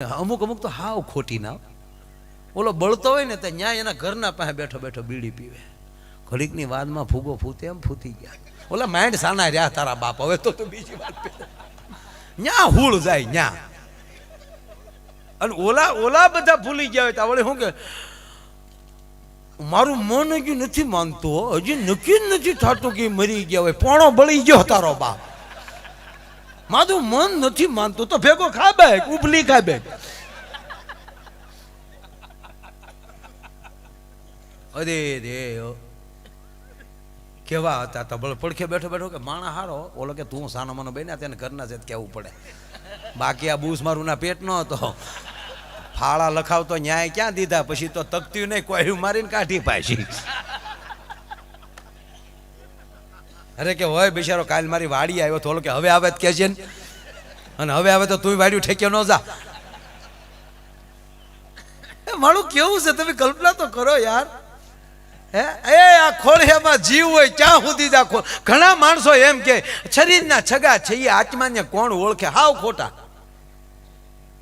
અમુક અમુક તો હાવ ખોટી ના ઓલો બળતો હોય ને તો ન્યાય એના ઘરના પાસે બેઠો બેઠો બીડી પીવે. ઘડીકની વાદમાં ફૂગો ફૂતે એમ ફૂતી ગયા. ઓલા માઇન્ડ સાના રહ્યા તારા બાપ. હવે તો બીજી વાત. ન્યા હુળ જાય ન્યા. અને ઓલા ઓલા બધા ભૂલી ગયા હોય તો વળી શું કે, મારું મન હજી નથી માનતું હજી નક્કી નથી થતું કે મરી ગયા હોય. પોણો બળી ગયો તારો બાપ. મારું મન નથી માનતું. તો ભેગો ખાબે ઉભલી ખાબે અરે રે કેવા હતા તો પડખે બેઠો બેઠો કે માણા હારો. ઓલો કે તું સાનો માનો બન્યા તેને ઘરના છે જ કહેવું પડે. બાકી આ બૂસ મારું ના પેટ નો હતો. ફાળા લખાવતો ન્યાય ક્યાં દીધા? પછી તો તકતી નહીં કોઈ મારીને કાઢી પાછી. અરે કે હોય બિચારો, કાલ મારી વાડી આવ્યો થોડો કે હવે આવે કે છે ને. અને હવે આવે તો તું વાડ્યું ઠેક્યો ન જા. મારું કેવું છે, તમે કલ્પના તો કરો યાર. હે? એ આ ખોળિયામાં જીવ હોય ક્યાં સુધી જા ઘણા માણસો એમ કે, શરીરના છગા છે એ આત્માને કોણ ઓળખે? હાવ ખોટા.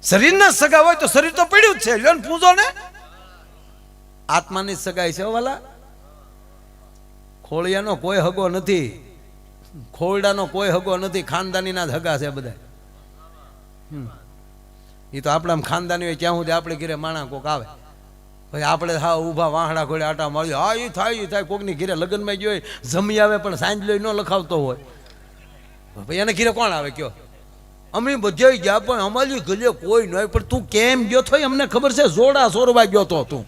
શરીરના સગા હોય તો શરીર તો પડ્યું જ છે. લ્યો ને પૂજો ને. આત્માની સગાઈ છે વાલા. ખોળિયાનો કોઈ હગો નથી. ખોરડાનો કોઈ હગો નથી, ખાનદાનીના જ હગા છે બધા એ તો આપણા ખાનદાની હોય, ત્યાં સુધી આપણે ઘીરે માણા કોક આવે. પછી આપણે હા ઊભા વાહડા ઘોડે આટા મળ્યો હા એ થાય એ થાય. કોકની ઘીરે લગ્નમાં ગયો જમી આવે પણ સાંજ લઈ ન લખાવતો હોય. ભાઈ એને ઘીરે કોણ આવે કયો? અમે બધે ગયા, પણ અમારી ગલે કોઈ નહીં પણ તું કેમ ગયો? છો અમને ખબર છે, જોડા સોરવા ગયો તો તું.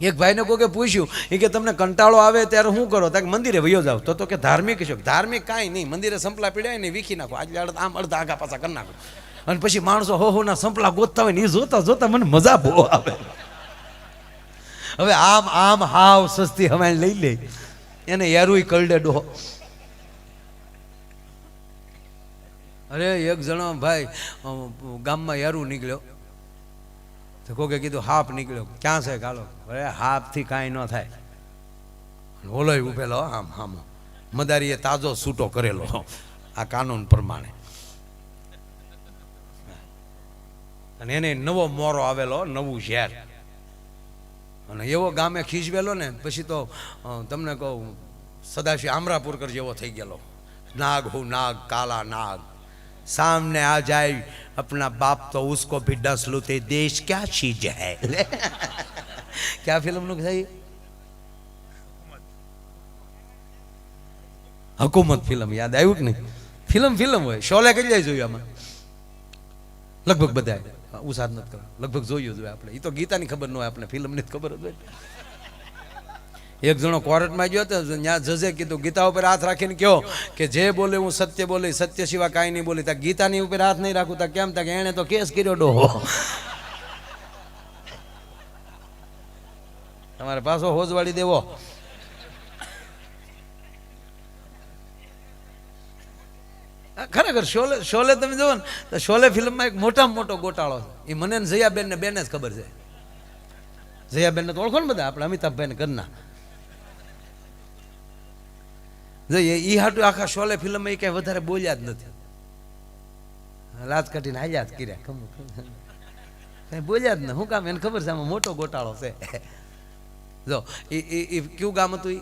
એક ભાઈને કોકે પૂછ્યું એ કે તમને કંટાળો આવે ત્યારે શું કરો? ત્યાં મંદિરે વયો જાવ તો તો કે, ધાર્મિક છો. ધાર્મિક કાંઈ નહીં, મંદિરે સંપલા પીડાય ને વીખી નાખો. આજે આમ અડધા આગા પાછા કરી નાખો. અને પછી માણસો હો હોના સંપલા ગોતતા હોય ને એ જોતા જોતા મને મજા બહુ આવે. હવે આમ આમ હાવ સસ્તી હવાઈ લઈ લે. એને યારુય કરડે ડોહો. અરે, એક જણો, ભાઈ ગામમાં યારું નીકળ્યો. તો કોકે કીધું હાફ નીકળ્યો. ક્યાં છે ગાલો અરે હાફથી કાંઈ ન થાય. ઓલોય ઉભેલો આમ આમ મદારીએ તાજો છૂટો કરેલો આ કાનૂન પ્રમાણે. અને એને નવો મોરો આવેલો, નવું ઝેર. અને એવો ગામે ખીજવેલો ને, પછી તો તમને કહું, સદાશિવ આમરાપુરકર જેવો થઈ ગયેલો. નાગ હું, નાગ, કાલા નાગ. સામને આ જાય अपना बाप तो उसको भी डस लूते देश क्या चीज है क्या फिल्म નું થઈ હકુમત ફિલ્મ યાદ આવ્યું કે નહીં ફિલ્મ ફિલ્મ હોય શોલે કઈ જાય જોયું આમાં લગભગ બધા ઉસાદ નથી કરવા લગભગ જોયું જોઈએ આપણે એ તો ગીતાની ખબર ન હોય આપણે ફિલ્મની જ ખબર જ હોય એક જણો કોર્ટમાં ગયો તો ત્યાં જજે કીધું, ગીતા ઉપર હાથ રાખીને કહો કે જે બોલે હું સત્ય બોલે, સત્ય સિવાય કાંઈ નહીં બોલી. ત્યાં ગીતાની ઉપર હાથ નહીં રાખું તા કેમ? તા કે એણે તો કેસ કર્યો ડોહો. તમારે પાછો હોજવાળી દેવો. ખરેખર શોલે શોલે તમે જુઓ ને, તો શોલે ફિલ્મમાં એક મોટામાં મોટો ગોટાળો છે. એ મને જયાબેન ને બેને જ ખબર છે. જયાબેન ને તો ઓળખો ને બધા, આપણે અમિતાભભાઈ કરના જો એ હાટું આખા શોલે ફિલ્મ એ કઈ વધારે બોલ્યા જ નથી. લાજ કાઢીને હાલ્યા જ કર્યા. ખબર કઈ બોલ્યા જ ને શું કામ? એને ખબર છે આમાં મોટો ગોટાળો છે. જો એ એ કયું ગામ હતું એ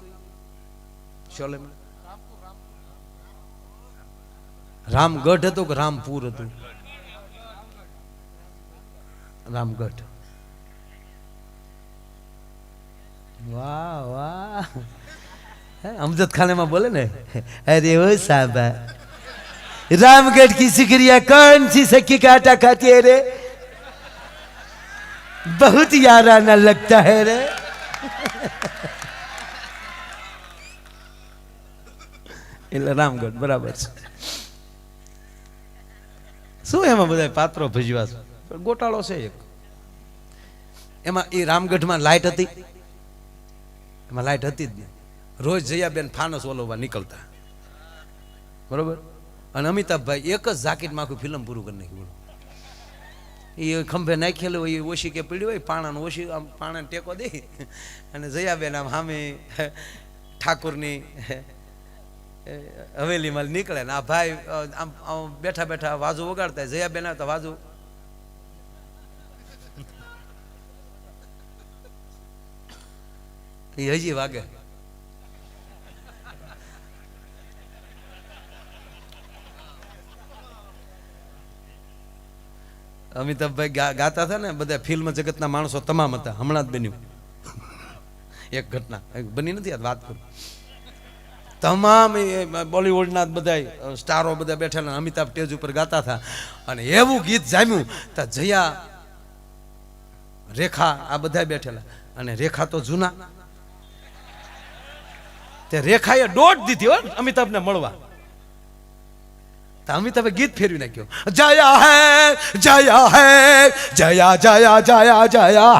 શોલેમાં? રામગઢ હતું કે રામપુર હતું? રામગઢ. વાહ વાહ. હે, અમજદ खाने में बोले ना अरे ओ साहबा रामगढ़ की सिकरिया कौन सी सखी का आटा खाती है रे बहुत याराना लगता है रे એટલે રામગઢ બરાબર છે શું એમાં બધા પાત્રો ભજવા છે પણ ગોટાળો છે એક એમાં એ રામગઢમાં લાઈટ હતી એમાં લાઈટ હતી જ નહીં રોજ જયાબેન ફાનસ ઓલવવા નીકળતા. બરોબર? અને અમિતાભભાઈ એક જ ઝાકીટમાં આખું ફિલ્મ પૂરું કરી નાખ્યું એ ખંભે નાખેલું હોય એ ઓછી કે પીડ્યું હોય, પાણાને ઓછી આમ પાણાને ટેકો દે. અને જયાબેન આમ સામે ઠાકુરની હવેલીમાં નીકળે ને આ ભાઈ આમ બેઠા બેઠા વાજુ વગાડતા જયાબેન તો વાજુ. એ હજી વાગે. અમિતાભભાઈ ગાતા હતા ને, બધા ફિલ્મ જગતના માણસો તમામ હતા, હમણાં જ બન્યું. એક ઘટના બની નથી વાત કરું. તમામ બોલિવૂડના બધા સ્ટારો બધા બેઠેલા અમિતાભ સ્ટેજ ઉપર ગાતા હતા. અને એવું ગીત જામ્યું તો જયા, રેખા આ બધા બેઠેલા. અને રેખા તો જૂના. તે રેખાએ દોઢ દીધી હો અમિતાભને મળવા. અમિતાભે ગીત ફેરવી નાખ્યું જયા હે જયા હે જયા જયા જયા જયા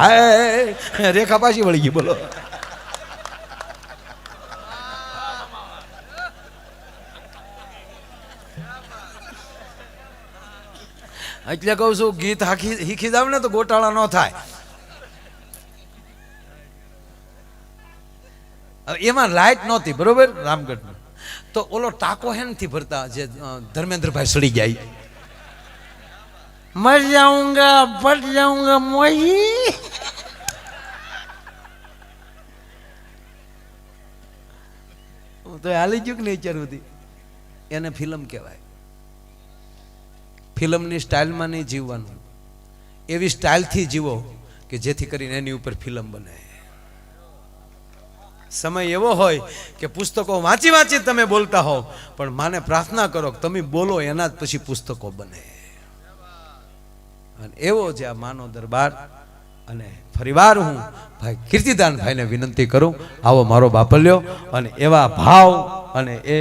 હે રેખા પાછી વળી ગઈ બોલો એટલે કહું છું ગીત હાખી શીખી જાવ ને તો ગોટાળા ન થાય એમાં લાઈટ નહોતી બરોબર રામગઢમાં તો ઓલો ટાકો હે નથી ભરતા જે ધર્મેન્દ્રભાઈ સડી જાય. મર જાઉંગા ફટ જાઉંગા મોહી. તો હાલી ગયું કે નહીં અત્યાર સુધી? એને ફિલ્મ કહેવાય. ફિલ્મની સ્ટાઇલમાં નહીં જીવવાનું. એવી સ્ટાઇલથી જીવો કે જેથી કરીને એની ઉપર ફિલ્મ બને. સમય એવો હોય કે પુસ્તકો વાંચી વાંચી તમે બોલતા હોવ, પણ માને પ્રાર્થના કરો કે તમે બોલો, એના જ પછી પુસ્તકો બને. અને એવો જે આ માનો દરબાર, અને ફરીવાર હું ભાઈ કીર્તિદાન ભાઈને વિનંતી કરું, આવો મારો બાપલ્યો, અને એવા ભાવ, અને એ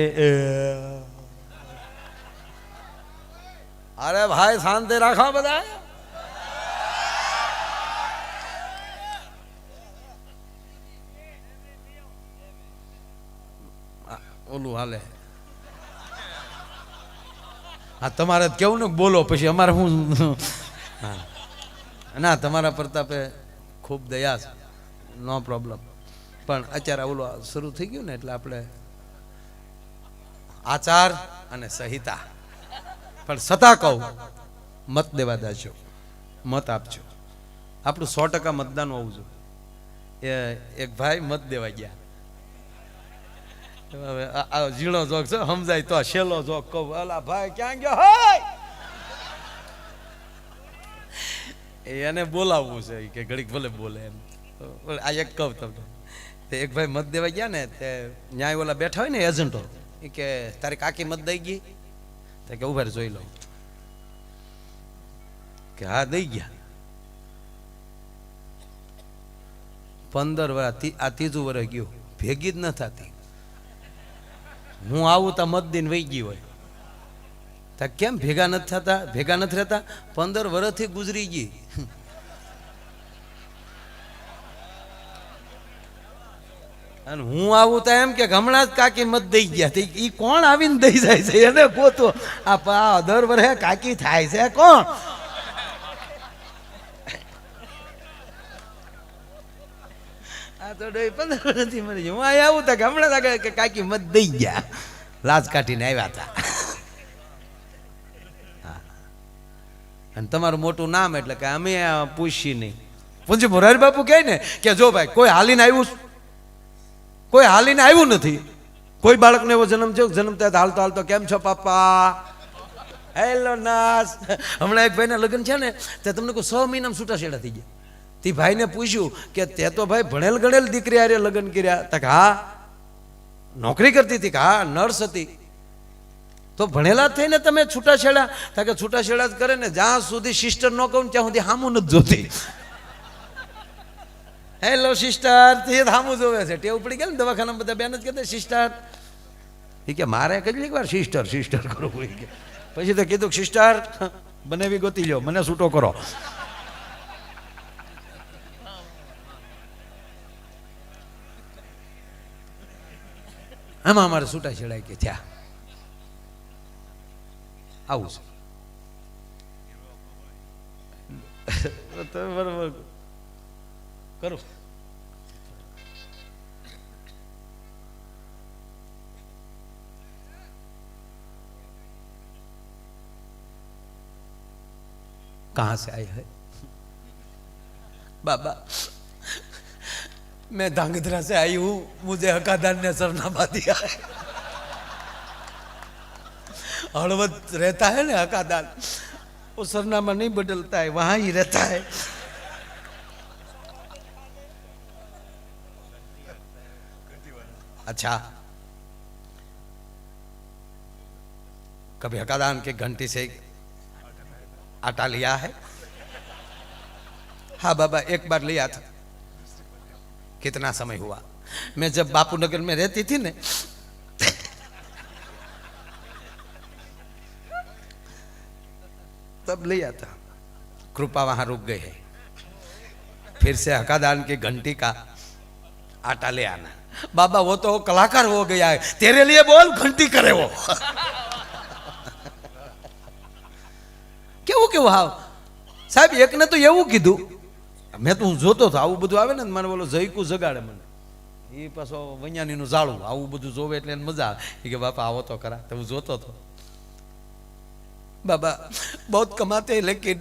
અરે ભાઈ, શાંતિ રાખો બધા. ઓલું હાલે. હા, તમારે કેવું ને બોલો, પછી અમારે હું. ના, તમારા પ્રતાપે ખૂબ દયા છે. નો પ્રોબ્લેમ પણ અત્યારે ઓલું શરૂ થઈ ગયું ને, એટલે આપણે આચાર અને સંહિતા. પણ છતાં કહું, મત દેવા દાજો. મત આપજો. આપણું સો ટકા મતદાન હોવું જોઈએ. એક ભાઈ મત દેવા ગયા. હવે આ- ઝીણો જોગ છે, સમજાય તો છેલ્લો જોગ કહું. અલા ભાઈ, ક્યાં ગયો? હોય! એને બોલાવવું છે કે ઘડીક ભલે બોલે એમ. આ એક કહું તમને. તે એક ભાઈ મત દેવા ગયા ને, તે ન્યાય ઓલા બેઠા હોય ને એજન્ટો એ કે તારી કાકી મત દઈ ગઈ? તો કે ઊભા જોઈ લઉં. કે હા, દઈ ગયા. પંદર વર્ષ આ ત્રીજું વર્ષ ગયું. ભેગી જ ન થતી. હું આવું તો મત દિન વહી ગઈ હોય. તો કેમ ભેગા નથી થતા? ભેગા નથી રહેતા? પંદર વર્ષથી ગુજરી ગઈ. અને હું આવું તો એમ કે હમણાં જ કાકી મત દઈ ગયા એ કોણ આવીને દઈ જાય છે? એને ગોતો. આ દર વર્ષે કાકી થાય છે. કોણ? તો ડોઈ પંદર નથી મળી હું અહીંયા આવું તા હમણાં લાગે કે કાકી મત દઈ ગયા. લાજ કાઢીને આવ્યા હતા. અને તમારું મોટું નામ એટલે કે અમે પૂછી નહીં. પૂંજી મોરારી બાપુ કહે ને કે જો ભાઈ, કોઈ હાલીને આવ્યું કોઈ હાલીને આવ્યું નથી? કોઈ બાળકને એવો જન્મ થયો? જન્મ થયા હાલતો હાલતો કેમ છો પાપા? હેલો નાસ હમણાં એક ભાઈના લગ્ન છે ને, તે તમને કોઈ છ મહિનામાં છૂટાછેડા થઈ ગયા. તે ભાઈને પૂછ્યું કે તે તો ભાઈ ભણેલ ગણેલ દીકરી આરે લગ્ન કર્યા? તક હા, નોકરી કરતી હતી કે હા, નર્સ હતી. તો ભણેલા થઈને તમે છૂટાછેડા? તા કે છૂટાછેડા જ કરે ને જ્યાં સુધી સિસ્ટર ન કહું ત્યાં સુધી હામું નથી જોતી. હેલો સિસ્ટર તે હામું જોવે છે. ટેવ પડી ગયા ને દવાખાના બધા બેન જ કહેતા સિસ્ટર એ કે, મારે કેટલીક વાર સિસ્ટર સિસ્ટર કરવું? પછી તો કીધું સિસ્ટર બનેવી ગોતી લ્યો, મને છૂટો કરો. આમાં અમારે છૂટા છેડાય કે થયા આવું છે તો બરોબર કરો कहाँ से आए हैं बाबा मैं धांगध्रा से आई हूँ, मुझे हकादान ने सरनामा दिया है। हड़वद रहता है ना हकादान वो सरनामा नहीं बदलता है, वहाँ ही रहता है। अच्छा। कभी हकादान के घंटी से आटा लिया है? हाँ बाबा, एक बार लिया था। कितना समय हुआ मैं जब बापू नगर में रहती थी ने तब लिया था कृपा वहां रुक गई है फिर से हकादान की घंटी का आटा ले आना बाबा वो तो कलाकार हो गया है तेरे लिए बोल घंटी करे वो કેવું કેવું હાવ સાહેબ એકને તો એવું કીધું મેં તો હું જોતો હતો આવું બધું આવે ને મને બોલો જયકું જગાડે મને. એ પાછો વૈયાનીનું જાળું આવું બધું જોવે એટલે એને મજા આવે. કે બાપા આવો તો ખરા. તો હું જોતો હતો. બાબા બહુ કમાતે લેકિન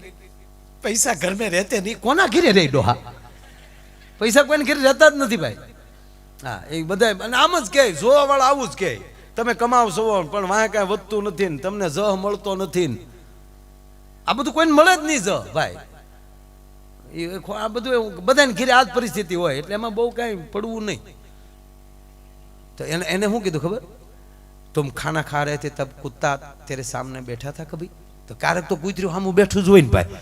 પૈસા ઘર में રહેતે નહીં. કોના ઘેરે રહી ડોહા? પૈસા કોઈને ઘેરે રહેતા જ નથી ભાઈ. હા એ બધા અને આમ જ કહે જોવા વાળા આવું જ કહે તમે કમાવશો પણ વાંહે કાંઈ વધતું નથી ને તમને જહ મળતો નથી ને. આ બધું કોઈને મળે જ નહીં જ ભાઈ. એ ખો- આ બધું એવું બધાને ઘરે આ જ પરિસ્થિતિ હોય એટલે એમાં બહુ કાંઈ પડવું નહીં તો એને એને શું કીધું ખબર तुम खाना खा रहे थे तब कुत्ता तेरे सामने बैठा था कभी तो क्यारेक तो કૂતર્યું સામું બેઠું જ હોય ને ભાઈ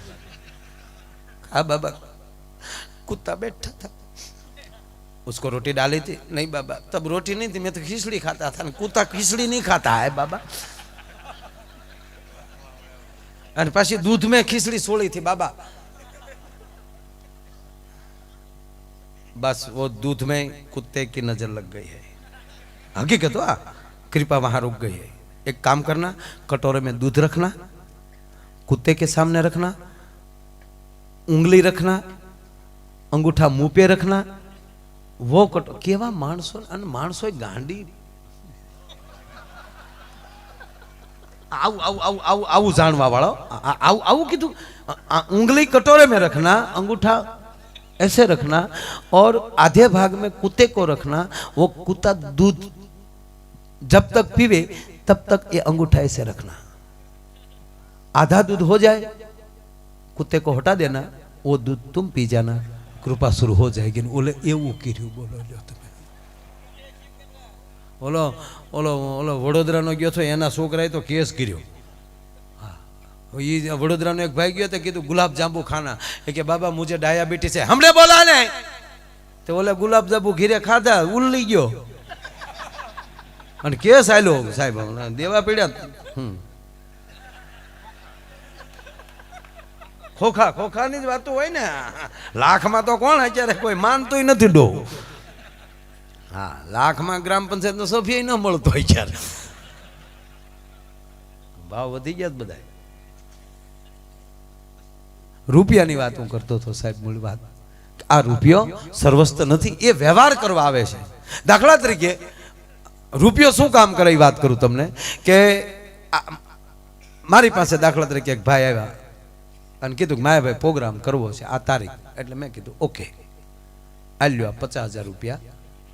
હા બાબા कुत्ता बैठा था उसको रोटी डाली थी नहीं बाबा तब रोटी नहीं थी मैं तो खिचड़ी खाता था कुत्ता खिचड़ी नहीं खाता है बाबा અને પાછી दूध में खिचड़ी सोड़ी थी बाबा बस वो दूध में कुत्ते की नजर लग गई है हकीकत हुआ कृपा वहां रुक गई है एक काम करना कटोरे में दूध रखना कुत्ते के सामने रखना उंगली रखना अंगूठा मुंह पे रखना वो कटो केवा माणसो અને માણસો ગાંડી આવું આવું આવું આવું આવું જાણવા વાળો આ- આ- આવું આવું કીધું આ- આ उंगली कटोरे में रखना अंगूठा ऐसे रखना और आधे भाग में कुत्ते को रखना वो कुत्ता दूध जब तक पीवे तब तक ये अंगूठा ऐसे रखना आधा दूध हो जाए कुत्ते को हटा देना वो दूध तुम पी जाना कृपा शुरू हो जाएगी ने ओले એવું કર્યું બોલો લ્યો તમે ઓલો ઓલો ઓલો વડોદરાનો ગયો તો એના છોકરાએ તો કેસ કર્યો હા એ વડોદરાનો એક ભાઈ ગયો તો કીધું, ગુલાબ જાંબુ ખાના. એ કે, બાબા, મુજે ડાયાબિટીસ છે હમણે બોલા ને. તો ઓલે ગુલાબ જાંબુ ઘીરે ખાધા ઉલ્લી ગયો. અને કે સાયલો સાહેબ દેવા પીડ્યા. ખોખા, ખોખાની જ વાતો હોય ને. લાખમાં તો કોણ અત્યારે કોઈ માનતું નથી ડો. હા, લાખમાં ગ્રામ પંચાયતનો સભ્ય ન મળતો અત્યારે. ભાવ વધી ગયા બધા રૂપિયાની વાત હું કરતો હતો સાહેબ, મૂળ વાત. આ રૂપિયો સર્વસ્ત નથી, એ વ્યવહાર કરવા આવે છે. દાખલા તરીકે, રૂપિયો શું કામ કરે એ વાત કરું તમને? કે મારી પાસે દાખલા તરીકે એક ભાઈ આવ્યા અને કીધું કે માયા ભાઈ પ્રોગ્રામ કરવો છે આ તારીખ. એટલે મેં કીધું, ઓકે. આલ્યો આ પચાસ હજાર રૂપિયા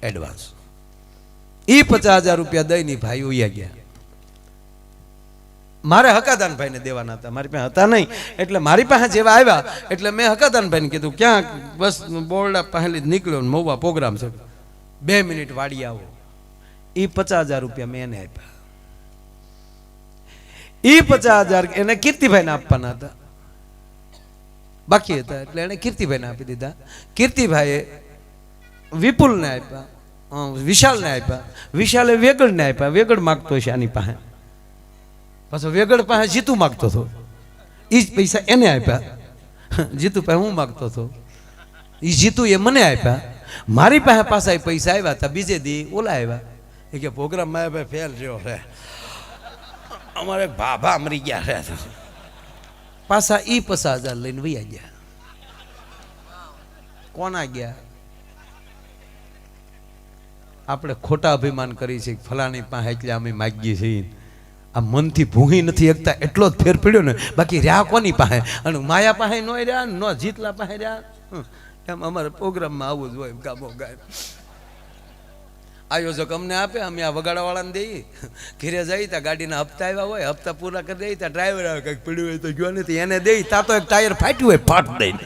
એડવાન્સ એ પચાસ હજાર રૂપિયા દઈને ભાઈ ઉયા ગયા. મારે હકાદાનભાઈને દેવાના હતા. મારી પાસે હતા નહીં. એટલે મારી પાસે જેવા આવ્યા, એટલે મેં હકાદાનભાઈને કીધું ક્યાં બસ બોરડા પહેલી જ નીકળ્યો ને મહુવા પ્રોગ્રામ છે. બે મિનિટ વાડી આવો. એ પચાસ હજાર રૂપિયા મેં એને આપ્યા. એ પચાસ હજાર એને કીર્તિભાઈને આપવાના હતા. બાકી હતા, એટલે એને કીર્તિભાઈને આપી દીધા. કીર્તિભાઈએ વિપુલને આપ્યા વિશાલને આપ્યા. વિશાલે વેગડને આપ્યા. વેગડ માગતો છે આની પાસે. પાછો વેગડ પાસે જીતુ માગતો હતો. એ જ પૈસા એને આપ્યા. જીતુ પાસે હું માગતો હતો? એ જીતુ એ મને આપ્યા. મારી પાસે પાછા પૈસા આવ્યા હતા, બીજે દી ઓલા આવ્યા. એ કે પ્રોગ્રામ મારા ભાઈ ફેલ રહ્યો છે. અમારે ભાભા મરી ગયા છે. પાછા એ પચાસ હજાર લઈને વૈયા ગયા. કોના ગયા? આપણે ખોટા અભિમાન કરી છે ફલાણી પાસે એટલે અમે માગીએ છીએ. આ મનથી ભૂંગી નથી એકતા એટલો જ ફેર પડ્યો ને, બાકી રહ્યા કોની પાસે? અને માયા પાસે નો રહ્યા, ન જીતલા પાસે રહ્યા? એમ અમારે પ્રોગ્રામમાં આવું જ હોય, ગામો ગાય આયોજક અમને આપે, અમે આ વગાડાવાળાને દઈએ. ઘેરે જઈ ત્યાં ગાડીના હપ્તા આવ્યા હોય, હપ્તા પૂરા કરી દઈએ, ત્યાં ડ્રાઈવર આવે, કંઈક પડ્યું હોય તો ગયો નથી, એને દઈ ત્યાં તો એક ટાયર ફાટ્યું હોય, ફાટ દઈને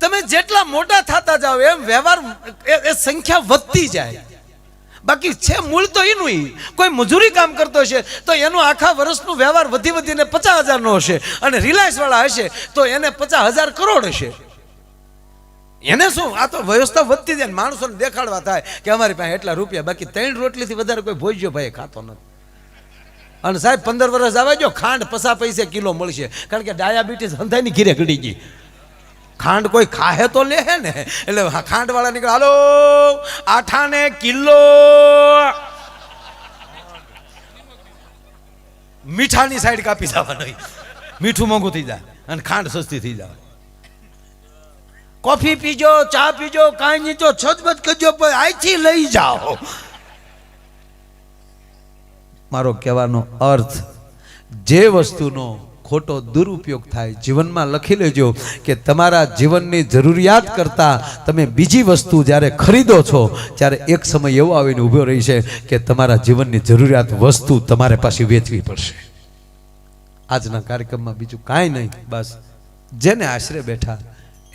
તમે જેટલા મોટા થતા જાઓ, એમ વ્યવહાર એ સંખ્યા વધતી જાય. બાકી છે મૂળ તો એનું. કોઈ મજૂરી કામ કરતો હશે, તો એનો આખા વર્ષનો વ્યવહાર વધી વધીને પચાસ હજારનો હશે અને રિલાયન્સ વાળા હશે, તો એને પચાસ હજાર કરોડ હશે. એને શું? આ તો વ્યવસ્થા વધતી જાય માણસોને દેખાડવા થાય કે અમારી પાસે એટલા રૂપિયા, બાકી ત્રણ રોટલીથી વધારે કોઈ ભોજ્યો ભાઈ ખાતો નથી. અને સાહેબ, પંદર વર્ષ આવે જો ખાંડ પસા પૈસે કિલો મળશે. કારણ કે ડાયાબિટીસ હંધાઈની ઘીરે ઘડી ગઈ. ખાંડ કોઈ ખાહે તો લે ને? એટલે ખાંડ વાળા નીકળે, હાલો, આઠાને કિલો. મીઠાની સાઈડ કાપી જવાની. મીઠું મોંઘું થઈ જાય અને ખાંડ સસ્તી થઈ જાય. કોફી પીજો, ચા પીજો, કાંઈ નહીં તો છજબજ કરજો, પણ લઈ જાઓ. મારો કહેવાનો અર્થ, જે વસ્તુનો ખોટો દુરુપયોગ થાય. જીવનમાં લખી લેજો કે તમારા જીવનની જરૂરિયાત કરતાં તમે બીજી વસ્તુ જ્યારે ખરીદો છો, ત્યારે એક સમય એવો આવીને ઊભો રહી છે કે તમારા જીવનની જરૂરિયાત વસ્તુ તમારે પાછી વેચવી પડશે. આજના કાર્યક્રમમાં બીજું કાંઈ નહીં, બસ જેને આશરે બેઠા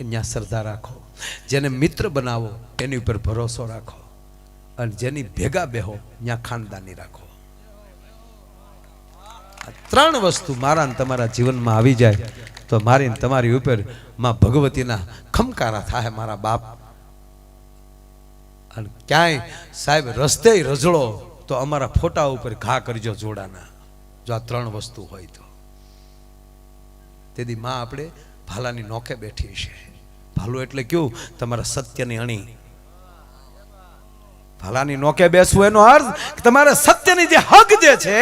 એની શ્રદ્ધા રાખો. જેને મિત્ર બનાવો, એની ઉપર ભરોસો રાખો. અને જેની ભેગા બેહો, ત્યાં ખાનદાની રાખો. ત્રણ વસ્તુ મારા ને તમારા જીવનમાં આવી જાય, તો મારી તમારી ઉપરમાં ભગવતીના ખમકારા થાય મારા બાપ. અને ક્યાંય સાહેબ રસ્તે રજળો, તો અમારા ફોટા ઉપર ઘા કરજો જોડાના. જો આ ત્રણ વસ્તુ હોય તો. તેથી માં આપણે ભાલાની નોખે બેઠી છે. ભાલું એટલે કેવું તમારા સત્યની અણી. ભાલાની નોકે બેસવું એનો અર્થ કે તમારે સત્યની જે હક જે છે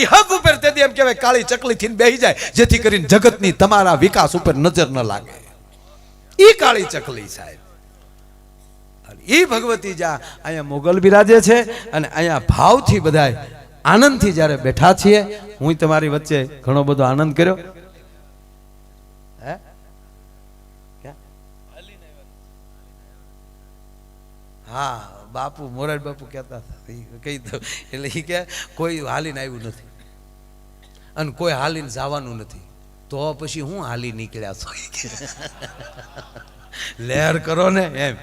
એ હક ઉપર તેથી એમ કહેવાય કાળી ચકલી થી બેહી જાય, જેથી કરીને જગતની તમારા વિકાસ ઉપર નજર ન લાગે. એ કાળી ચકલી સાહેબ. એ ભગવતી જા અહીંયા મોગલ બિરાજે છે અને અહીંયા ભાવથી બધાય આનંદથી જ્યારે બેઠા છીએ, હું તમારી વચ્ચે ઘણો બધો આનંદ કર્યો. હે? હા. બાપુ, મોરારી બાપુ કહેતા હતા. કહી દઉં. એટલે એ કે, કોઈ હાલીને આવ્યું નથી. અને કોઈ હાલીને જવાનું નથી. તો પછી હું હાલી નીકળ્યા છો? લહેર કરો ને એમ.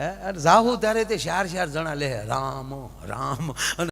હે? અને જાહું ત્યારે તે ચાર ચાર જણા લે, રામ રામ. અને